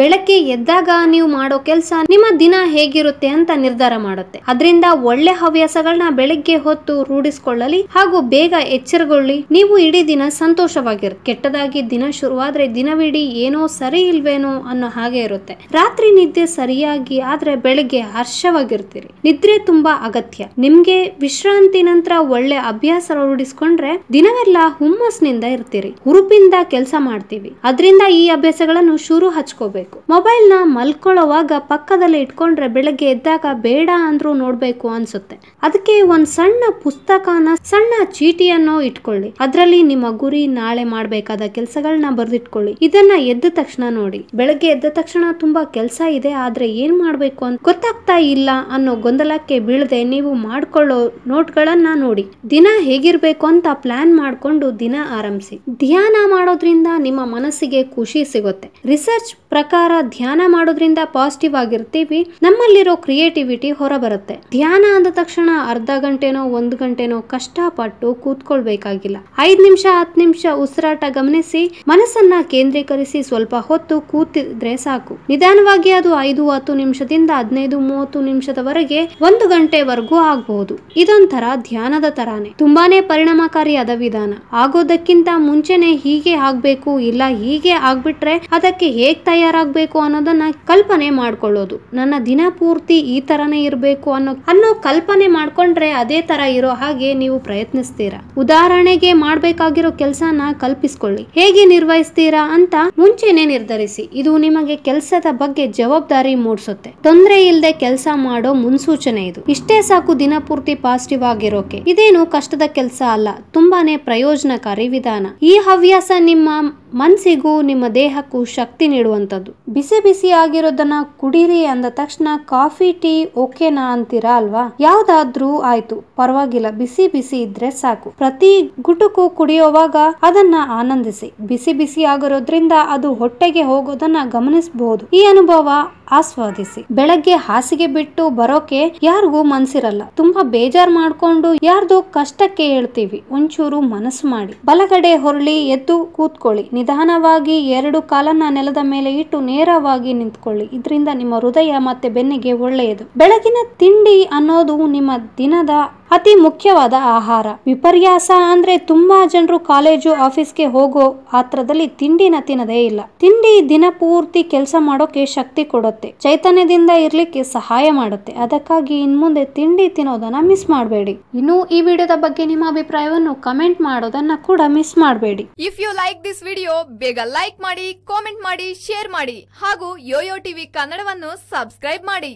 ಬೆಳಗ್ಗೆ ಎದ್ದಾಗ ನೀವು ಮಾಡೋ ಕೆಲಸ ನಿಮ್ಮ ದಿನ ಹೇಗಿರುತ್ತೆ ಅಂತ ನಿರ್ಧಾರ ಮಾಡುತ್ತೆ. ಅದರಿಂದ ಒಳ್ಳೆ ಹವ್ಯಾಸಗಳನ್ನ ಬೆಳಗ್ಗೆ ಹೊತ್ತು ರೂಢಿಸಿಕೊಳ್ಳಲಿ ಹಾಗೂ ಬೇಗ ಎಚ್ಚರಗೊಳ್ಳಿ. ನೀವು ಇಡೀ ದಿನ ಸಂತೋಷವಾಗಿರ್, ಕೆಟ್ಟದಾಗಿ ದಿನ ಶುರುವಾದ್ರೆ ದಿನವಿಡೀ ಏನೋ ಸರಿ ಇಲ್ವೇನೋ ಅನ್ನೋ ಹಾಗೆ ಇರುತ್ತೆ. ರಾತ್ರಿ ನಿದ್ದೆ ಸರಿಯಾಗಿ ಆದ್ರೆ ಬೆಳಗ್ಗೆ ಹರ್ಷವಾಗಿರ್ತೀರಿ. ನಿದ್ರೆ ತುಂಬಾ ಅಗತ್ಯ. ನಿಮ್ಗೆ ವಿಶ್ರಾಂತಿ ನಂತರ ಒಳ್ಳೆ ಅಭ್ಯಾಸ ರೂಢಿಸ್ಕೊಂಡ್ರೆ ದಿನವೆಲ್ಲ ಹುಮ್ಮಸ್ನಿಂದ ಇರ್ತೀರಿ. ಹುರುಪಿಂದ ಕೆಲಸ ಮಾಡ್ತೀವಿ. ಅದರಿಂದ ಈ ಅಭ್ಯಾಸಗಳನ್ನು ಶುರು ಹಚ್ಕೋಬೇಕು. ಮೊಬೈಲ್ನ ಮಲ್ಕೊಳ್ಳೋವಾಗ ಪಕ್ಕದಲ್ಲಿ ಇಟ್ಕೊಂಡ್ರೆ ಬೆಳಗ್ಗೆ ಎದ್ದಾಗ ಬೇಡ ಅಂದ್ರೂ ನೋಡ್ಬೇಕು ಅನ್ಸುತ್ತೆ. ಅದಕ್ಕೆ ಒಂದ್ ಸಣ್ಣ ಪುಸ್ತಕನ, ಸಣ್ಣ ಚೀಟಿಯನ್ನು ಇಟ್ಕೊಳ್ಳಿ. ಅದರಲ್ಲಿ ನಿಮ್ಮ ಗುರಿ ನಾಳೆ ಮಾಡ್ಬೇಕಾದ ಕೆಲಸಗಳನ್ನ ಬರೆದಿಟ್ಕೊಳ್ಳಿ. ಇದನ್ನ ಎದ್ದ ತಕ್ಷಣ ನೋಡಿ. ಬೆಳಗ್ಗೆ ಎದ್ದ ತಕ್ಷಣ ತುಂಬಾ ಕೆಲಸ ಇದೆ, ಆದ್ರೆ ಏನ್ ಮಾಡ್ಬೇಕು ಅಂತ ಗೊತ್ತಾಗ್ತಾ ಇಲ್ಲ ಅನ್ನೋ ಗೊಂದಲಕ್ಕೆ ಬೀಳದೆ ನೀವು ಮಾಡ್ಕೊಳ್ಳೋ ನೋಟ್ಗಳನ್ನ ನೋಡಿ. ದಿನ ಹೇಗಿರ್ಬೇಕು ಅಂತ ಪ್ಲಾನ್ ಮಾಡ್ಕೊಂಡು ದಿನ ಆರಂಭಿಸಿ. ಧ್ಯಾನ ಮಾಡೋದ್ರಿಂದ ನಿಮ್ಮ ಮನಸ್ಸಿಗೆ ಖುಷಿ ಸಿಗುತ್ತೆ. ರಿಸರ್ಚ್ ಪ್ರಕಾರ ಧ್ಯಾನ ಮಾಡೋದ್ರಿಂದ ಪಾಸಿಟಿವ್ ಆಗಿರ್ತೀವಿ, ನಮ್ಮಲ್ಲಿರೋ ಕ್ರಿಯೇಟಿವಿಟಿ ಹೊರಬರುತ್ತೆ. ಧ್ಯಾನ ಅಂದ ತಕ್ಷಣ ಅರ್ಧ ಗಂಟೆನೋ ಒಂದು ಗಂಟೆನೋ ಕಷ್ಟಪಟ್ಟು ಕೂತ್ಕೊಳ್ಬೇಕಾಗಿಲ್ಲ. ಐದ್ ನಿಮಿಷ, ಹತ್ತು ನಿಮಿಷ ಉಸಿರಾಟ ಗಮನಿಸಿ, ಮನಸ್ಸನ್ನ ಕೇಂದ್ರೀಕರಿಸಿ ಸ್ವಲ್ಪ ಹೊತ್ತು ಕೂತಿದ್ರೆ ಸಾಕು. ನಿಧಾನವಾಗಿ ಅದು ಐದು, ಹತ್ತು ನಿಮಿಷದಿಂದ ಹದಿನೈದು, ಮೂವತ್ತು ನಿಮಿಷದವರೆಗೆ ಒಂದು ಗಂಟೆವರೆಗೂ ಆಗಬಹುದು ಇದೊಂಥರ ಧ್ಯಾನದ ತರಾನೇ. ತುಂಬಾನೇ ಪರಿಣಾಮಕಾರಿಯಾದ ವಿಧಾನ. ಆಗೋದಕ್ಕಿಂತ ಮುಂಚೆನೆ ಹೀಗೆ ಆಗ್ಬೇಕು, ಇಲ್ಲ ಹೀಗೆ ಆಗ್ಬಿಟ್ರೆ ಅದಕ್ಕೆ ಹೇಗ್ ತಯಾರಾಗ್ಬೇಕು ಅನ್ನೋದನ್ನ ಕಲ್ಪನೆ ಮಾಡ್ಕೊಳ್ಳೋದು. ನನ್ನ ದಿನ ಪೂರ್ತಿ ಈ ತರನೇ ಇರಬೇಕು ಅನ್ನೋ ಅನ್ನೋ ಕಲ್ಪನೆ ಮಾಡ್ಕೊಂಡ್ರೆ ಅದೇ ತರ ಇರೋ ಹಾಗೆ ನೀವು ಪ್ರಯತ್ನಿಸ್ತೀರಾ? ಉದಾಹರಣೆಗೆ ಮಾಡ್ಬೇಕಾಗಿರೋ ಕೆಲಸನ ಕಲ್ಪಿಸ್ಕೊಳ್ಳಿ. ಹೇಗೆ ನಿರ್ವಹಿಸ್ತೀರಾ ಅಂತ ಮುಂಚೆನೆ ನಿರ್ಧರಿಸಿ. ಇದು ನಿಮಗೆ ಕೆಲಸದ ಬಗ್ಗೆ ಜವಾಬ್ದಾರಿ ಮೂಡಿಸುತ್ತೆ. ತೊಂದರೆ ಇಲ್ಲದೆ ಕೆಲಸ ಮಾಡೋ ಮುನ್ಸೂಚನೆ ಇದು. ಇಷ್ಟೇ ಸಾಕು ದಿನ ಪೂರ್ತಿ ಪಾಸಿಟಿವ್ ಆಗಿರೋಕೆ. ಇದೇನು ಕಷ್ಟದ ಕೆಲಸ ಅಲ್ಲ, ತುಂಬಾನೇ ಪ್ರಯೋಜನಕಾರಿ ವಿಧಾನ. ಈ ಹವ್ಯಾಸ ನಿಮ್ಮ ಮನ್ಸಿಗೂ ನಿಮ್ಮ ದೇಹಕ್ಕೂ ಶಕ್ತಿ ನೀಡುವಂಥದ್ದು. ಬಿಸಿ ಬಿಸಿ ಆಗಿರೋದನ್ನ ಕುಡೀರಿ ಅಂದ ತಕ್ಷಣ ಕಾಫಿ, ಟೀ ಓಕೆನಾ ಅಂತೀರಾ ಅಲ್ವಾ? ಯಾವ್ದಾದ್ರೂ ಆಯ್ತು, ಪರವಾಗಿಲ್ಲ, ಬಿಸಿ ಬಿಸಿ ಇದ್ರೆ ಸಾಕು. ಪ್ರತಿ ಗುಟುಕು ಕುಡಿಯೋವಾಗ ಅದನ್ನ ಆನಂದಿಸಿ. ಬಿಸಿ ಬಿಸಿ ಆಗಿರೋದ್ರಿಂದ ಅದು ಹೊಟ್ಟೆಗೆ ಹೋಗೋದನ್ನ ಗಮನಿಸಬಹುದು ಈ ಅನುಭವ ಆಸ್ವಾದಿಸಿ. ಬೆಳಗ್ಗೆ ಹಾಸಿಗೆ ಬಿಟ್ಟು ಬರೋಕೆ ಯಾರಿಗೂ ಮನ್ಸಿರಲ್ಲ. ತುಂಬಾ ಬೇಜಾರ್ ಮಾಡ್ಕೊಂಡು ಯಾರ್ದು ಕಷ್ಟಕ್ಕೆ ಹೇಳ್ತೀವಿ. ಒಂಚೂರು ಮನಸ್ಸು ಮಾಡಿ. ಬಲಗಡೆ ಹೊರಳಿ ಎದ್ದು ಕೂತ್ಕೊಳ್ಳಿ. ನಿಧಾನವಾಗಿ ಎರಡು ಕಾಲನ್ನ ನೆಲದ ಮೇಲೆ ಇಟ್ಟು ನೇರವಾಗಿ ನಿಂತ್ಕೊಳ್ಳಿ. ಇದರಿಂದ ನಿಮ್ಮ ಹೃದಯ ಮತ್ತೆ ಬೆನ್ನಿಗೆ ಒಳ್ಳೆಯದು. ಬೆಳಗಿನ ತಿಂಡಿ ಅನ್ನೋದು ನಿಮ್ಮ ದಿನದ ಅತಿ ಮುಖ್ಯವಾದ ಆಹಾರ. ವಿಪರ್ಯಾಸ ಅಂದ್ರೆ ತುಂಬಾ ಜನರು ಕಾಲೇಜು, ಆಫೀಸ್ಗೆ ಹೋಗೋ ಆತ್ರದಲ್ಲಿ ತಿಂಡಿನ ತಿನ್ನದೇ ಇಲ್ಲ. ತಿಂಡಿ ದಿನ ಪೂರ್ತಿ ಕೆಲಸ ಮಾಡೋಕೆ ಶಕ್ತಿ ಕೊಡುತ್ತೆ. ಚೈತನ್ಯದಿಂದ ಇರ್ಲಿಕ್ಕೆ ಸಹಾಯ ಮಾಡುತ್ತೆ. ಅದಕ್ಕಾಗಿ ಇನ್ಮುಂದೆ ತಿಂಡಿ ತಿನ್ನೋದನ್ನ ಮಿಸ್ ಮಾಡಬೇಡಿ. ಇನ್ನು ಈ ವಿಡಿಯೋದ ಬಗ್ಗೆ ನಿಮ್ಮ ಅಭಿಪ್ರಾಯವನ್ನು ಕಮೆಂಟ್ ಮಾಡೋದನ್ನ ಕೂಡ ಮಿಸ್ ಮಾಡಬೇಡಿ. If you like this video ಬೇಗ ಲೈಕ್ ಮಾಡಿ ಕಾಮೆಂಟ್ ಮಾಡಿ ಶೇರ್ ಮಾಡಿ ಹಾಗೂ ಯೋಯೋ ಟಿವಿ ಕನ್ನಡವನ್ನು ಸಬ್ಸ್ಕ್ರೈಬ್ ಮಾಡಿ.